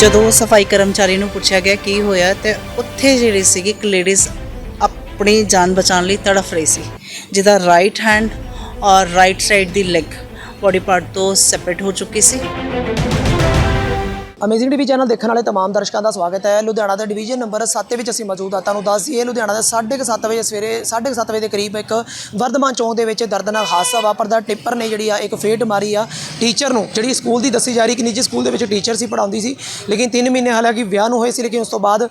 ਜਦੋਂ ਸਫ਼ਾਈ ਕਰਮਚਾਰੀ ਨੂੰ ਪੁੱਛਿਆ ਗਿਆ ਕੀ ਹੋਇਆ ਤੇ ਉੱਥੇ ਜਿਹੜੀ ਸੀਗੀ ਇੱਕ ਲੇਡੀਜ਼ ਆਪਣੀ ਜਾਨ ਬਚਾਉਣ ਲਈ ਤੜਫ ਰਹੀ ਸੀ, ਜਿਹਦਾ ਰਾਈਟ ਹੈਂਡ ਔਰ ਰਾਈਟ ਸਾਈਡ ਦੀ ਲੈਗ ਬੋਡੀ ਪਾਰਟ ਤੋਂ ਸੈਪਰੇਟ ਹੋ ਚੁੱਕੀ ਸੀ। ਅਮੇਜ਼ਿੰਗ ਟੀਵੀ ਚੈਨਲ ਦੇਖਣ ਵਾਲੇ तमाम ਦਰਸ਼ਕਾਂ ਦਾ ਸਵਾਗਤ ਹੈ ਲੁਧਿਆਣਾ ਦਾ ਡਿਵੀਜ਼ਨ ਨੰਬਰ 7 ਵਿੱਚ ਅਸੀਂ ਮੌਜੂਦ ਹਾਂ ਤੁਹਾਨੂੰ ਦੱਸ ਦਈਏ ਲੁਧਿਆਣਾ ਦੇ 7:30 ਵਜੇ ਸਵੇਰੇ 7:30 ਵਜੇ ਦੇ ਕਰੀਬ ਇੱਕ ਵਰਧਮਾਨ ਚੌਂਕ ਦੇ ਵਿੱਚ ਦਰਦਨਾਕ ਹਾਦਸਾ ਵਾਪਰਦਾ ਟਿੱਪਰ ਨੇ ਜਿਹੜੀ ਆ ਇੱਕ ਫੇਟ ਮਾਰੀ ਆ ਟੀਚਰ ਨੂੰ ਜਿਹੜੀ ਸਕੂਲ ਦੀ ਦੱਸੀ ਜਾ ਰਹੀ ਕਿ ਨਿੱਜੀ ਸਕੂਲ ਦੇ ਵਿੱਚ ਟੀਚਰ ਸੀ ਪੜਾਉਂਦੀ ਸੀ ਲੇਕਿਨ 3 ਮਹੀਨੇ ਹਾਲਾਂਕਿ ਵਿਆਹ ਨੂੰ ਹੋਏ ਸੀ ਲੇਕਿਨ ਉਸ ਤੋਂ ਬਾਅਦ ਅ,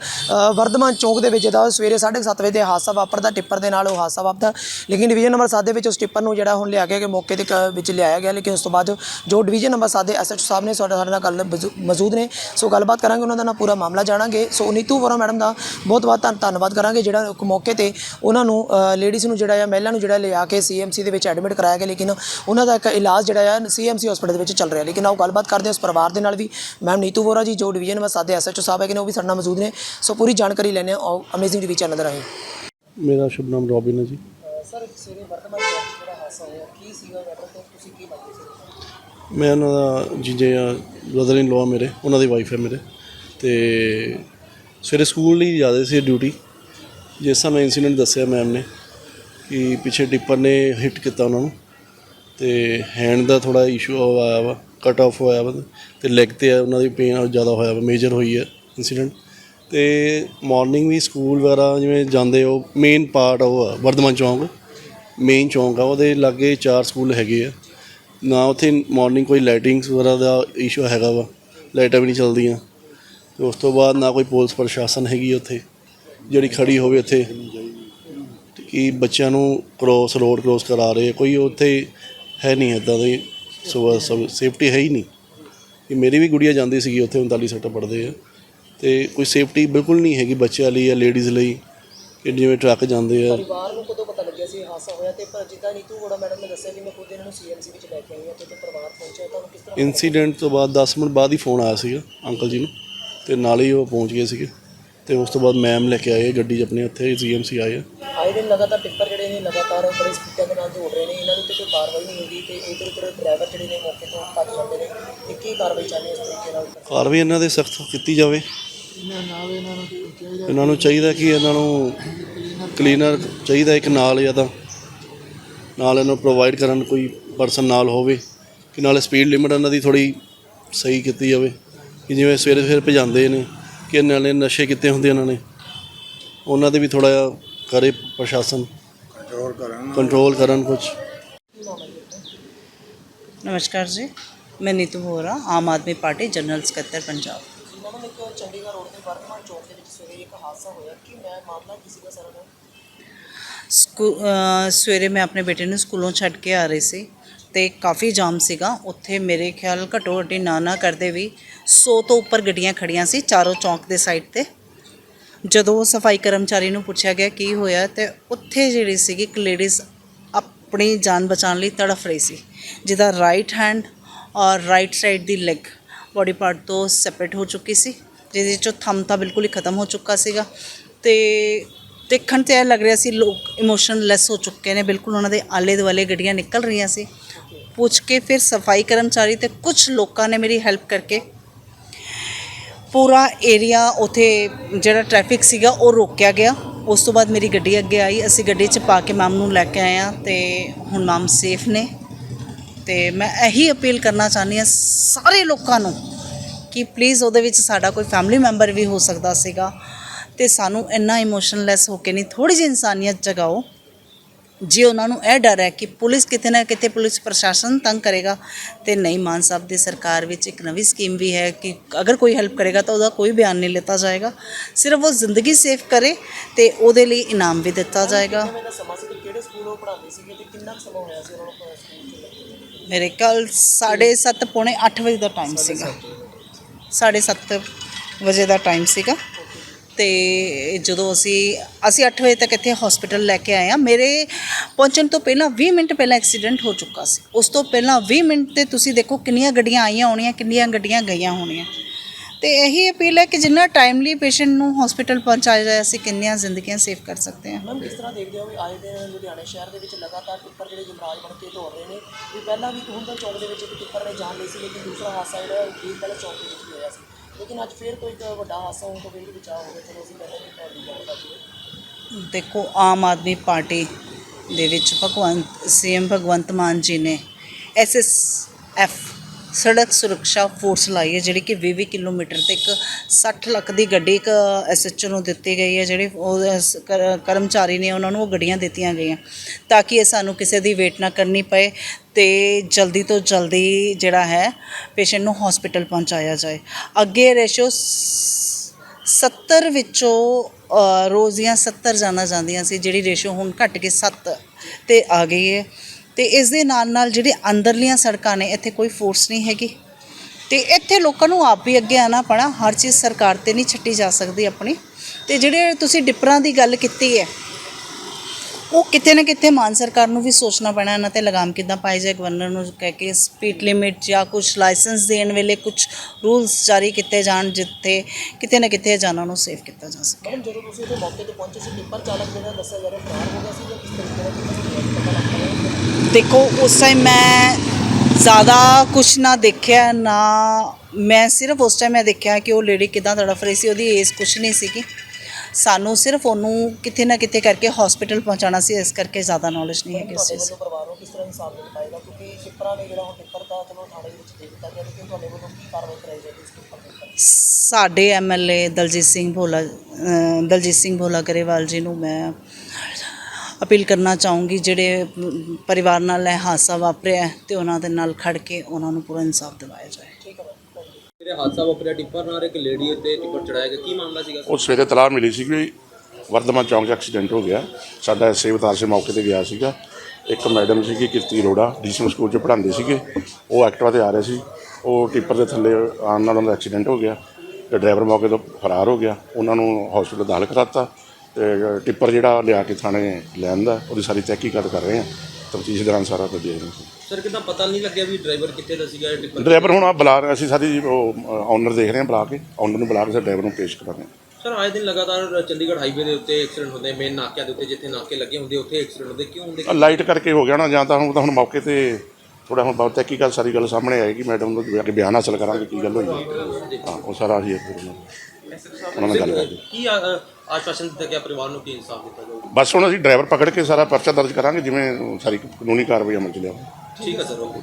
ਵਰਧਮਾਨ ਚੌਂਕ ਦੇ ਵਿੱਚ ਦਾ ਸਵੇਰੇ 7:30 ਵਜੇ ਦੇ ਹਾਦਸਾ ਵਾਪਰਦਾ ਟਿੱਪਰ ਦੇ ਨਾਲ ਉਹ ਹਾਦਸਾ ਵਾਪਰਦਾ ਲੇਕਿਨ ਡਿਵੀਜ਼ਨ ਨੰਬਰ 7 ਦੇ ਵਿੱਚ ਉਸ ਟਿੱਪਰ ਨੂੰ ਜਿਹੜਾ ਹੁਣ ਲਿਆ ਗਿਆ ਕਿ ਮੌਕੇ ਤੇ ਕ- ਵਿੱਚ ਲਿਆਇਆ ਗਿਆ ਲੇਕਿਨ ਉਸ ਤੋਂ ਬਾਅਦ ਜੋ ਡਿਵੀਜ਼ਨ ਨੰਬਰ 7 ਦੇ ਐਸਐਚਓ ਸਾਹਿਬ ਨੇ ਸਾਡੇ ਸਾਡੇ ਨਾਲ ਗੱਲ ਮੌਜੂ- ਮੌਜੂਦ ਨੇ। ਸੋ ਗੱਲਬਾਤ ਕਰਾਂਗੇ ਉਹਨਾਂ ਦਾ ਨਾਲ ਪੂਰਾ ਮਾਮਲਾ ਜਾਣਾਂਗੇ। ਸੋ ਨੀਤੂ ਵਰਮਾ ਮੈਡਮ ਦਾ ਬਹੁਤ ਬਹੁਤ ਧੰਨ- ਧੰਨਵਾਦ ਕਰਾਂਗੇ ਜਿਹੜਾ ਇੱਕ ਮੌਕੇ ਤੇ ਉਹਨਾਂ ਨੂੰ ਲੇਡੀਜ਼ ਨੂੰ ਜਿਹੜਾ ਆ ਮਹਿਲਾ ਨੂੰ ਜਿਹੜਾ ਲਿਆ ਕੇ ਸੀਐਮਸੀ ਦੇ ਵਿੱਚ ਐਡਮਿਟ ਕਰਾਇਆ ਗਿਆ। ਲੇਕਿਨ ਉਹਨਾਂ ਦਾ ਇੱਕ ਇਲਾਜ ਜਿਹੜਾ ਆ ਸੀਐਮਸੀ ਹਸਪੀਟਲ ਦੇ ਵਿੱਚ ਚੱਲ ਰਿਹਾ। ਲੇਕਿਨ ਆਓ ਗੱਲਬਾਤ ਕਰਦੇ ਹਾਂ ਉਸ ਪਰਿਵਾਰ ਦੇ ਨਾਲ ਵੀ। ਮੈਮ ਨੀਤੂ ਵੋਰਾ ਜੀ ਜੋ ਡਿਵੀਜ਼ਨ 7 ਦੇ ਐਸਐਚਓ ਸਾਹਿਬ ਹੈਗੇ ਨੇ ਉਹ ਵੀ ਸਾਡੇ ਨਾਲ ਮੌਜੂਦ ਨੇ। ਸੋ ਪੂਰੀ ਜਾਣਕਾਰੀ ਲੈਣੇ ਆ ਅਮੇਜ਼ਿੰਗ ਟੀਵੀ ਚੈਨਲ ਦੇ ਰਾਹੀਂ। ਮੇਰਾ ਸ਼ੁਭ ਨਾਮ ਰੋਬਿਨ ਹੈ ਜੀ। ਸਰ ਸਵੇਰੇ ਵਰਤਮਾਨ ਜਿਹੜਾ ਹਾਦਸਾ ਹੋਇਆ ਕੀ ਸੀਗਾ ਮੈਟਰ ਤੇ ਤੁਸੀਂ ਕੀ ਮੰਗਦੇ ਸੀ? ਮੈਂ ਉਹਨਾਂ ਦਾ ਜੀਜੇ ਆ ਬ੍ਰਦਰ ਇਨ ਲਾਅ ਮੇਰੇ, ਉਹਨਾਂ ਦੀ ਵਾਈਫ ਹੈ ਮੇਰੇ। ਤੇ ਸਵੇਰੇ ਸਕੂਲ ਲਈ ਜ਼ਿਆਦਾ ਸੀ ਡਿਊਟੀ ਜਿਸ ਸਮੇਂ ਇਨਸੀਡੈਂਟ ਦੱਸਿਆ ਮੈਮ ਨੇ ਕਿ ਪਿੱਛੇ ਡਿੱਪਰ ਨੇ ਹਿੱਟ ਕੀਤਾ ਉਹਨਾਂ ਨੂੰ। ਤੇ ਹੈਂਡ ਦਾ ਥੋੜਾ ਇਸ਼ੂ ਆਇਆ ਵਾ ਕਟ ਆਫ ਹੋਇਆ ਵਾ, ਤੇ ਲੈਗ ਤੇ ਆ, ਉਹਨਾਂ ਦੀ ਪੇਨ ਜ਼ਿਆਦਾ ਹੋਇਆ ਵਾ ਮੇਜਰ ਹੋਈ ਹੈ ਇਨਸੀਡੈਂਟ ਤੇ ਮਾਰਨਿੰਗ ਵੀ ਸਕੂਲ ਵਗੈਰਾ ਜਿਵੇਂ ਜਾਂਦੇ ਉਹ ਮੇਨ ਪਾਰਟ ਉਹ ਆ, ਵਰਧਮਾਨ ਚੌਂਕ। ਮੇਨ ਚੌਂਕ ਆ, ਉਹਦੇ ਲਾਗੇ ਚਾਰ ਸਕੂਲ ਹੈਗੇ ਆ। ਨਾ ਉੱਥੇ ਮਾਰਨਿੰਗ ਕੋਈ ਲਾਈਟਿੰਗਸ ਵਗੈਰਾ ਦਾ ਇਸ਼ੂ ਹੈਗਾ ਵਾ। ਲਾਈਟਾਂ ਵੀ ਨਹੀਂ ਚੱਲਦੀਆਂ। ਤੇ ਉਸ ਤੋਂ ਬਾਅਦ ਨਾ ਕੋਈ ਪੁਲਿਸ ਪ੍ਰਸ਼ਾਸਨ ਹੈਗੀ ਉੱਥੇ। ਜਿਹੜੀ ਖੜੀ ਹੋਵੇ ਉੱਥੇ। ਕਿ ਬੱਚਿਆਂ ਨੂੰ ਕ੍ਰੋਸ ਰੋਡ ਕ੍ਰੋਸ ਕਰਾ ਰਹੇ ਕੋਈ ਉੱਥੇ ਹੈ ਨਹੀਂ ਇੱਦਾਂ ਦੀ। ਸੋ ਸੇਫਟੀ ਹੈ ਹੀ ਨਹੀਂ। ਕਿ ਮੇਰੀ ਵੀ ਗੁੜੀਆ ਜਾਂਦੀ ਸੀਗੀ ਉੱਥੇ 39 ਸੈਕਟਰ ਪੜ੍ਹਦੇ ਆ। ਤੇ ਕੋਈ ਸੇਫਟੀ ਬਿਲਕੁਲ ਨਹੀਂ ਹੈਗੀ ਬੱਚਿਆਂ ਲਈ ਜਾਂ ਲੇਡੀਜ਼ ਲਈ। ਕਿ ਜਿਵੇਂ ਟਰੱਕ ਜਾਂਦੇ ਆ। ਸੀ ਹਾਦਸਾ ਹੋਇਆ ਤੇ ਪਰ ਜਿੱਦਾਂ ਨੀਤੂ ਵੋਰਾ ਮੈਡਮ ਨੇ ਦੱਸਿਆ ਕਿ ਮੈਂ ਖੁਦ ਇਹਨਾਂ ਨੂੰ ਸੀਐਮਸੀ ਵਿੱਚ ਲੈ ਕੇ ਆਈ ਹਾਂ ਤੇ ਜਦੋਂ ਪਰਿਵਾਰ ਪਹੁੰਚਿਆ। ਤੁਹਾਨੂੰ ਕਿਸ ਤਰ੍ਹਾਂ ਇਨਸੀਡੈਂਟ ਤੋਂ ਬਾਅਦ 10 ਮਿੰਟ ਬਾਅਦ ਹੀ ਫੋਨ ਆਇਆ ਸੀਗਾ ਅੰਕਲ ਜੀ ਨੂੰ ਤੇ ਨਾਲ ਹੀ ਉਹ ਪਹੁੰਚ ਗਏ ਸੀਗੇ ਤੇ ਉਸ ਤੋਂ ਬਾਅਦ ਮੈਮ ਲੈ ਕੇ ਆਏ ਗੱਡੀ 'ਚ ਆਪਣੇ ਉੱਥੇ ਜੀਐਮਸੀ ਆਏ ਆ। ਆਏ ਦਿਨ ਲਗਾਤਾਰ ਟਿੱਪਰ ਜਿਹੜੇ ਨੇ ਲਗਾਤਾਰ ਬੜੇ ਸਪੀਡਾਂ ਦੇ ਨਾਲ ਦੌੜ ਰਹੇ ਨੇ ਇਹਨਾਂ ਦੇ ਉੱਤੇ ਕੋਈ ਕਾਰਵਾਈ ਨਹੀਂ ਹੁੰਦੀ ਤੇ ਇਧਰ ਉਧਰ ਡਰਾਈਵਰ ਜਿਹੜੇ ਨੇ ਮੌਕੇ ਤੋਂ ਭੱਜ ਜਾਂਦੇ ਨੇ ਤੇ ਕੀ ਕਾਰਵਾਈ ਚਾਹੁੰਦੇ ਇਸ ਤਰੀਕੇ ਨਾਲ? ਕਾਰਵਾਈ ਇਹਨਾਂ ਦੇ ਸਖਤ ਕੀਤੀ ਜਾਵੇ ਇਹਨਾਂ ਨੂੰ ਚਾਹੀਦਾ ਕਿ ਇਹਨਾਂ ਨੂੰ ਕਲੀਨਰ ਚਾਹੀਦਾ ਇੱਕ ਨਾਲ ਜਾਂ ਤਾਂ ਨਾਲ ਇਹਨਾਂ ਨੂੰ ਪ੍ਰੋਵਾਈਡ ਕਰਨ ਕੋਈ ਪਰਸਨ ਨਾਲ ਹੋਵੇ ਕਿ ਨਾਲੇ ਸਪੀਡ ਲਿਮਟ ਇਹਨਾਂ ਦੀ ਥੋੜੀ ਸਹੀ ਕੀਤੀ ਜਾਵੇ ਕਿ ਜਿਵੇਂ ਸਵੇਰੇ ਸਵੇਰੇ ਭਜਾਉਂਦੇ ਨੇ ਕਿ ਇਹਨਾਂ ਨੇ ਨਸ਼ੇ ਕੀਤੇ ਹੁੰਦੇ ਇਹਨਾਂ ਨੇ ਉਹਨਾਂ ਦੇ ਵੀ ਥੋੜਾ ਜਿਹਾ ਕਰੇ ਪ੍ਰਸ਼ਾਸਨ। ਕੰਟਰੋਲ ਕਰਨ। ਕੰਟਰੋਲ ਕਰਨ ਕੁਝ ਨਮਸਕਾਰ ਜੀ ਮੈਂ ਨੀਤੂ ਵੋਰਾ ਆਮ ਆਦਮੀ ਪਾਰਟੀ ਜਨਰਲ ਸਕੱਤਰ ਪੰਜਾਬ। ਇਹਨਾਂ ਨੂੰ ਇੱਕ ਚੰਡੀਗੜ੍ਹ ਰੋਡ ਤੇ ਵਰਤਮਾਨ ਚੌਕ ਦੇ ਸਵੇਰੇ ਇੱਕ ਹਾਦਸਾ ਹੋਇਆ। ਕਿ ਮੈਂ ਮਾਮਲਾ ਕੀ ਸੀਗਾ ਸਰ ਸਕੂ ਸਵੇਰੇ ਮੈਂ ਆਪਣੇ ਬੇਟੇ ਨੂੰ ਸਕੂਲੋਂ ਛੱਡ ਕੇ ਆ ਰਹੀ ਸੀ ਤੇ ਕਾਫੀ ਜਾਮ ਸੀਗਾ। ਉੱਥੇ ਮੇਰੇ ਖਿਆਲ ਘੱਟੋ ਘੱਟੀ ਨਾ ਨਾ ਕਰਦੇ ਵੀ 100 ਤੋਂ ਉੱਪਰ ਗੱਡੀਆਂ ਖੜੀਆਂ ਸੀ ਚਾਰੋਂ ਚੌਂਕ ਦੇ ਸਾਈਡ ਤੇ। ਜਦੋਂ ਸਫ਼ਾਈ ਕਰਮਚਾਰੀ ਨੂੰ ਪੁੱਛਿਆ ਗਿਆ ਕੀ ਹੋਇਆ ਤੇ ਉੱਥੇ ਜਿਹੜੀ ਸੀਗੀ ਇੱਕ ਲੇਡੀਜ਼ ਆਪਣੀ ਜਾਨ ਬਚਾਉਣ ਲਈ ਤੜਫ ਰਹੀ ਸੀ, ਜਿਹਦਾ ਰਾਈਟ ਹੈਂਡ ਔਰ ਰਾਈਟ ਸਾਈਡ ਦੀ ਲੈਗ ਬੋਡੀ ਪਾਰਟ ਤੋਂ ਸੈਪਰੇਟ ਹੋ ਚੁੱਕੀ ਸੀ। ਜਿਹਦੇ ਚੋਂ ਥੰਮ ਤਾਂ ਬਿਲਕੁਲ ਹੀ ਖਤਮ ਹੋ ਚੁੱਕਾ ਸੀਗਾ। ਤੇ ਦੇਖਣ ਤੇ ਇਹ ਲੱਗ ਰਿਹਾ ਸੀ ਲੋਕ ਇਮੋਸ਼ਨਲੈਸ ਹੋ ਚੁੱਕੇ ਨੇ, ਬਿਲਕੁਲ ਉਹਨਾਂ ਦੇ ਆਲੇ ਦੁਆਲੇ ਗੱਡੀਆਂ ਨਿਕਲ ਰਹੀਆਂ ਸੀ। ਪੁੱਛ ਕੇ ਫਿਰ ਸਫ਼ਾਈ ਕਰਮਚਾਰੀ ਤੇ ਕੁਝ ਲੋਕਾਂ ਨੇ ਮੇਰੀ ਹੈਲਪ ਕਰਕੇ ਪੂਰਾ ਏਰੀਆ ਉਥੇ ਜਿਹੜਾ ਟ੍ਰੈਫਿਕ ਸੀਗਾ ਉਹ ਰੋਕਿਆ ਗਿਆ। ਉਸ ਤੋਂ ਬਾਅਦ ਮੇਰੀ ਗੱਡੀ ਅੱਗੇ ਆਈ। ਅਸੀਂ ਗੱਡੀ 'ਚ ਪਾ ਕੇ ਮੈਮ ਨੂੰ ਲੈ ਕੇ ਆਏ ਹਾਂ ਤੇ ਹੁਣ ਮੈਮ ਸੇਫ ਨੇ। ਤੇ ਮੈਂ ਇਹੀ ਅਪੀਲ ਕਰਨਾ ਚਾਹੁੰਦੀ ਹਾਂ ਸਾਰੇ ਲੋਕਾਂ ਨੂੰ ਕਿ ਪਲੀਜ਼ ਉਹਦੇ ਵਿੱਚ ਸਾਡਾ ਕੋਈ ਫੈਮਿਲੀ ਮੈਂਬਰ ਵੀ ਹੋ ਸਕਦਾ ਸੀਗਾ ਤੇ ਸਾਨੂੰ ਇੰਨਾ ਇਮੋਸ਼ਨਲੈਸ ਹੋ ਕੇ ਨਹੀਂ ਥੋੜੀ ਜਿਹੀ ਇਨਸਾਨੀਅਤ ਜਗਾਓ। ਜੇ ਉਹਨਾਂ ਨੂੰ ਇਹ ਡਰ ਹੈ ਕਿ ਪੁਲਿਸ ਕਿਤੇ ਨਾ ਕਿਤੇ ਪੁਲਿਸ ਪ੍ਰਸ਼ਾਸਨ ਤੰਗ ਕਰੇਗਾ, ਤੇ ਨਹੀਂ, ਮਾਨ ਸਾਹਿਬ ਦੀ ਸਰਕਾਰ ਵਿੱਚ ਇੱਕ ਨਵੀਂ ਸਕੀਮ ਵੀ ਹੈ ਕਿ ਅਗਰ ਕੋਈ ਹੈਲਪ ਕਰੇਗਾ ਤਾਂ ਉਹਦਾ ਕੋਈ ਬਿਆਨ ਨਹੀਂ ਲਿੱਤਾ ਜਾਏਗਾ। ਸਿਰਫ ਉਹ ਜ਼ਿੰਦਗੀ ਸੇਫ ਕਰੇ ਤੇ ਉਹਦੇ ਲਈ ਇਨਾਮ ਵੀ ਦਿੱਤਾ ਜਾਏਗਾ। ਕਿਵੇਂ ਦਾ ਸਮਾਂ ਸੀ ਕਿਹੜੇ ਸਕੂਲ ਉਹ ਪੜ੍ਹਾਉਂਦੇ ਸੀਗੇ ਤੇ ਕਿੰਨਾ ਸਮਾਂ ਹੋਇਆ ਸੀ ਉਹਨਾਂ ਨੂੰ ਮੇਰੇ ਕੱਲ 7:30 ਪੌਣੇ 8 ਵਜੇ ਦਾ ਟਾਈਮ ਸੀਗਾ। 7:30 ਵਜੇ ਦਾ ਟਾਈਮ ਸੀਗਾ। ਤੇ ਜਦੋਂ ਅਸੀਂ ਅਸੀਂ 8 ਵਜੇ ਤੱਕ ਇੱਥੇ ਹਸਪੀਟਲ ਲੈ ਕੇ ਆਏ ਆ ਮੇਰੇ ਪਹੁੰਚਣ ਤੋਂ ਪਹਿਲਾਂ 20 ਮਿੰਟ ਪਹਿਲਾਂ ਐਕਸੀਡੈਂਟ ਹੋ ਚੁੱਕਾ ਸੀ। ਉਸ ਤੋਂ ਪਹਿਲਾਂ 20 ਮਿੰਟ ਤੇ ਤੁਸੀਂ ਦੇਖੋ ਕਿੰਨੀਆਂ ਗੱਡੀਆਂ ਆਈਆਂ ਹੋਣੀਆਂ, ਕਿੰਨੀਆਂ ਗੱਡੀਆਂ ਗਈਆਂ ਹੋਣੀਆਂ। ਤੇ ਇਹੀ ਅਪੀਲ ਹੈ ਕਿ ਜਿੰਨਾ ਟਾਈਮਲੀ ਪੇਸ਼ੈਂਟ ਨੂੰ ਹਸਪੀਟਲ ਪਹੁੰਚਾਇਆ ਜਾਏ ਅਸੀਂ ਕਿੰਨੀਆਂ ਜ਼ਿੰਦਗੀਆਂ ਸੇਵ ਕਰ ਸਕਦੇ ਹਾਂ। ਮੈਮ ਕਿਸ ਤਰ੍ਹਾਂ ਦੇਖਦੇ ਹੋ ਵੀ ਆਏ ਦਿਨ ਲੁਧਿਆਣਾ ਸ਼ਹਿਰ ਦੇ ਵਿੱਚ ਲਗਾਤਾਰ ਟਿੱਪਰ ਜਿਹੜੇ ਜਮਰਾਜ ਬਣ ਕੇ ਦੌੜ ਰਹੇ ਨੇ ਵੀ ਪਹਿਲਾਂ ਵੀ ਹੁੰਦਾ ਚੌਕ ਦੇ ਵਿੱਚ ਇੱਕ ਟਿੱਪਰ ਨੇ ਜਾਨ ਲਈ ਸੀ ਲੇਕਿਨ ਦੂਸਰਾ ਹਾਦਸਾ ਜਿਹੜਾ ਵੀਰ ਪਹਿਲੇ ਚੌਕ ਦੇ ਵਿੱਚ ਹੋਇਆ ਸੀ। ਲੇਕਿਨ ਅੱਜ ਫਿਰ ਕੋਈ ਇੱਕ ਵੱਡਾ ਹਾਦਸਾ ਹੋਣ ਤੋਂ ਵੀ ਬਚਾਅ ਹੋ ਗਿਆ ਚਲੋ ਅਸੀਂ ਕਹਿੰਦੇ ਕਿ ਤੁਹਾਡੀ ਗੱਲ ਸਾਡੀ ਦੇਖੋ ਆਮ ਆਦਮੀ ਪਾਰਟੀ ਦੇ ਵਿੱਚ ਭਗਵੰਤ ਸੀਐਮ ਭਗਵੰਤ ਮਾਨ ਜੀ ਨੇ ਐਸਐਸਐਫ ਸੜਕ ਸੁਰੱਖਿਆ ਫੋਰਸ ਲਾਈ ਹੈ ਜਿਹੜੀ ਕਿ 20 ਕਿਲੋਮੀਟਰ ਤੇ ਇੱਕ 60 ਲੱਖ ਦੀ ਗੱਡੀ ਇੱਕ ਐਸਐਚਓ ਨੂੰ ਦਿੱਤੀ ਗਈ ਹੈ ਜਿਹੜੇ ਉਹ ਸ- ਕਰ- ਕਰਮਚਾਰੀ ਨੇ ਉਹਨਾਂ ਨੂੰ ਉਹ ਗੱਡੀਆਂ ਦਿੱਤੀਆਂ ਗਈਆਂ ਤਾਂ ਕਿ ਇਹ ਸਾਨੂੰ ਕਿਸੇ ਦੀ ਵੇਟ ਨਾ ਕਰਨੀ ਪਏ ਤੇ ਜਲਦੀ ਤੋਂ ਜਲਦੀ ਜਿਹੜਾ ਹੈ ਪੇਸ਼ੈਂਟ ਨੂੰ ਹਸਪੀਟਲ ਪਹੁੰਚਾਇਆ ਜਾਏ। ਅੱਗੇ ਰੇਸ਼ੋ 70 ਵਿੱਚੋਂ ਅ, ਰੋਜ਼ ਦੀਆਂ 70 ਜਾਨਾਂ ਜਾਂਦੀਆਂ ਸੀ ਜਿਹੜੀ ਰੇਸ਼ੋ ਹੁਣ ਘਟ ਕੇ 7 ਤੇ ਆ ਗਈ ਹੈ। ਤੇ ਇਸ ਦੇ ਨਾਲ ਨਾਲ ਜਿਹੜੇ ਅੰਦਰਲੀਆਂ ਸੜਕਾਂ ਨੇ, ਇੱਥੇ ਕੋਈ ਫੋਰਸ ਨਹੀਂ ਹੈਗੀ। ਤੇ ਇੱਥੇ ਲੋਕਾਂ ਨੂੰ ਆਪ ਵੀ ਅੱਗੇ ਆਣਾ ਪੈਣਾ, ਹਰ ਚੀਜ਼ ਸਰਕਾਰ ਤੇ ਨਹੀਂ ਛੱਡੀ ਜਾ ਸਕਦੀ ਆਪਣੀ। ਤੇ ਜਿਹੜੇ ਤੁਸੀਂ ਡਿਪਰਾਂ ਦੀ ਗੱਲ ਕੀਤੀ ਹੈ, ਉਹ ਕਿਤੇ ਨਾ ਕਿਤੇ ਮਾਨ ਸਰਕਾਰ ਨੂੰ ਵੀ ਸੋਚਣਾ ਪੈਣਾ, ਇਹਨਾਂ ਤੇ ਲਗਾਮ ਕਿੱਦਾਂ ਪਾਈ ਜਾਏ, ਗਵਰਨਰ ਨੂੰ ਕਹਿ ਕੇ ਸਪੀਡ ਲਿਮਿਟ ਜਾਂ ਕੁਝ ਲਾਇਸੈਂਸ ਦੇਣ ਵੇਲੇ ਕੁਝ ਰੂਲਸ ਜਾਰੀ ਕੀਤੇ ਜਾਣ, ਜਿੱਥੇ ਕਿਤੇ ਨਾ ਕਿਤੇ ਜਾਨਾਂ ਨੂੰ ਸੇਫ ਕੀਤਾ ਜਾ ਸਕੇ। ਜਦੋਂ ਤੁਸੀਂ ਉੱਥੇ ਮੌਕੇ ਤੇ ਪਹੁੰਚੇ ਸੀ ਟਿੱਪਰ ਚਾਲਕ ਜਿਹੜਾ ਦੱਸਿਆ ਜਾ ਰਿਹਾ, ਫਰਾਰ ਹੋ ਗਿਆ ਸੀ ਜਾਂ ਕਿਸ ਤਰੀਕੇ ਦਾ ਦੇਖੋ ਉਸ ਟਾਈਮ ਮੈਂ ਜ਼ਿਆਦਾ ਕੁਝ ਨਾ ਦੇਖਿਆ ਨਾ ਮੈਂ ਸਿਰਫ ਉਸ ਟਾਈਮ ਮੈਂ ਦੇਖਿਆ ਕਿ ਉਹ ਲੇਡੀ ਕਿਦਾਂ ਤੜਫ ਰਹੀ ਸੀ ਉਹਦੀ ਏਜ ਕੁਝ ਨਹੀਂ ਸੀਗੀ। ਸਾਨੂੰ ਸਿਰਫ ਉਹਨੂੰ ਕਿਤੇ ਨਾ ਕਿਤੇ ਕਰਕੇ ਹਸਪੀਟਲ ਪਹੁੰਚਾਉਣਾ ਸੀ ਇਸ ਕਰਕੇ ਜ਼ਿਆਦਾ ਨੌਲੇਜ ਨਹੀਂ ਹੈ ਕਿਸ ਤੁਹਾਡੇ ਚੀਜ਼ ਪਰਿਵਾਰ ਨੂੰ ਕਿਸ ਤਰ੍ਹਾਂ ਇਨਸਾਫ ਮਿਲ ਪਾਏਗਾ? ਕਿਉਂਕਿ ਟਿੱਪਰਾਂ ਨੇ ਜਿਹੜਾ ਹੁਣ ਟਿੱਪਰ ਦਾ ਚਲੋ ਥਾਣੇ ਵਿੱਚ ਦੇ ਦਿੱਤਾ ਗਿਆ ਲੇਕਿਨ ਤੁਹਾਡੇ ਵੱਲੋਂ ਕੀ ਕਾਰਵਾਈ ਕਰਾਈ ਜਾਏਗੀ ਇਸ ਟਿੱਪਰ ਦੇ ਉੱਪਰ? ਸਾਡੇ ਐਮਐਲਏ ਦਲਜੀਤ ਸਿੰਘ ਭੋਲਾ ਦਲਜੀਤ ਸਿੰਘ ਭੋਲਾ ਗਰੇਵਾਲ ਜੀ ਨੂੰ ਮੈਂ ਅਪੀਲ ਕਰਨਾ ਚਾਹੂੰਗੀ ਜਿਹੜੇ ਪਰਿਵਾਰ ਨਾਲ ਇਹ ਹਾਦਸਾ ਵਾਪਰਿਆ ਹੈ ਤੇ ਉਹਨਾਂ ਦੇ ਨਾਲ ਖੜ ਕੇ ਉਹਨਾਂ ਨੂੰ ਪੂਰਾ ਇਨਸਾਫ ਦਿਵਾਇਆ ਜਾਏ। ਜਿਹੜੇ ਹਾਦਸਾ ਵਾਪਰਿਆ ਟਿੱਪਰ ਨਾਲ ਇੱਕ ਲੇਡੀ ਉੱਤੇ ਟਿੱਪਰ ਚੜਾਇਆ ਗਿਆ ਕੀ ਮਾਮਲਾ ਸੀਗਾ? ਉਹ ਸਵੇਰੇ ਤਲਾਹ ਮਿਲੀ ਸੀ ਕਿ ਵਰਧਮਾਨ ਚੌਂਕ 'ਚ ਐਕਸੀਡੈਂਟ ਹੋ ਗਿਆ। ਸਾਡਾ ਐਸਏ ਅਵਤਾਰ ਸਿੰਘ ਮੌਕੇ ਤੇ ਗਿਆ ਸੀਗਾ। ਇੱਕ ਮੈਡਮ ਸੀਗੀ ਕੀਰਤੀ ਅਰੋੜਾ ਡੀਸੀ ਸਕੂਲ 'ਚ ਪੜ੍ਹਾਉਂਦੇ ਸੀਗੇ। ਉਹ ਐਕਟਿਵਾ ਤੇ ਆ ਰਹੇ ਸੀ। ਉਹ ਟਿੱਪਰ ਦੇ ਥੱਲੇ ਆਉਣ ਨਾਲ ਉਹਨਾਂ ਦਾ ਐਕਸੀਡੈਂਟ ਹੋ ਗਿਆ। ਤੇ ਡਰਾਈਵਰ ਮੌਕੇ ਤੋਂ ਫਰਾਰ ਹੋ ਗਿਆ। ਉਹਨਾਂ ਨੂੰ ਹਸਪੀਟਲ ਦਾਖਲ ਕਰਾਤਾ। ਟਿੱਪਰ ਜਿਹੜਾ ਲਿਆ ਕੇ ਥਾਣੇ ਲੈਂਦਾ ਉਹਦੀ ਸਾਰੀ ਤਹਿਕੀਕਾਤ ਕਰ ਰਹੇ ਆ ਤਫਤੀਸ਼ ਦੌਰਾਨ ਸਾਰਾ ਕੁਝ ਦੇ ਰਹੇ ਸਰ ਕਿਦਾਂ ਪਤਾ ਨਹੀਂ ਲੱਗਿਆ ਵੀ ਡਰਾਈਵਰ ਕਿੱਥੇ ਦਾ ਸੀਗਾ ਟਿੱਪਰ? ਡਰਾਈਵਰ ਹੁਣ ਆ ਬੁਲਾ ਰਹੇ ਅਸੀਂ ਸਾਰੀ ਉਹ ਓਨਰ ਦੇਖ ਰਹੇ ਹਾਂ ਬੁਲਾ ਕੇ ਓਨਰ ਨੂੰ ਬੁਲਾ ਕੇ ਸਾਡੇ ਡਰਾਈਵਰ ਨੂੰ ਪੇਸ਼ ਕਰਾਂਗੇ ਸਰ ਆਏ ਦਿਨ ਲਗਾਤਾਰ ਚੰਡੀਗੜ੍ਹ ਹਾਈਵੇ ਦੇ ਉੱਤੇ ਐਕਸੀਡੈਂਟ ਹੁੰਦੇ ਮੇਨ ਨਾਕਿਆਂ ਦੇ ਉੱਤੇ ਜਿੱਥੇ ਨਾਕੇ ਲੱਗੇ ਹੁੰਦੇ ਉੱਥੇ ਐਕਸੀਡੈਂਟ ਹੁੰਦੇ ਕਿਉਂ ਹੁੰਦੇ? ਲਾਈਟ ਕਰਕੇ ਹੋ ਗਿਆ ਨਾ ਜਾਂ ਤਾਂ ਹੁਣ ਤਾਂ ਹੁਣ ਮੌਕੇ ਤੇ ਥੋੜਾ ਹੁਣ ਬਹੁਤ ਤਹਿਕੀਕਾਤ ਸਾਰੀ ਗੱਲ ਸਾਹਮਣੇ ਆਏਗੀ ਮੈਡਮ ਨੂੰ ਜਾ ਕੇ ਬਿਆਨ ਹਾਸਲ ਕਰਾਂਗੇ ਕੀ ਗੱਲ ਹੋਈ। ਹੈ। ਉਹ ਸਾਰਾ ਅਸੀਂ ਫਿਰ ਉਹਨਾਂ ਨੂੰ- ਉਹਨਾਂ ਨਾਲ ਗੱਲ ਕਰਾਂਗੇ ਕੀ ਆ- ਅ, ਆਸ਼ਵਾਸਨ ਦਿੱਤਾ ਗਿਆ ਪਰਿਵਾਰ ਨੂੰ ਕੀ ਇਨਸਾਫ ਦਿੱਤਾ ਜਾਊਗਾ। ਬਸ ਹੁਣ ਅਸੀਂ ਡਰਾਈਵਰ ਪਕੜ ਕੇ ਸਾਰਾ ਪਰਚਾ ਦਰਜ ਕਰਾਂਗੇ ਜਿਵੇਂ ਸਾਰੀ ਕਾਨੂੰਨੀ ਕਾਰਵਾਈ ਅਮਲ ਚ ਲਿਆਵਾਂਗੇ ਠੀਕ ਹੈ ਸਰ ਓਕੇ।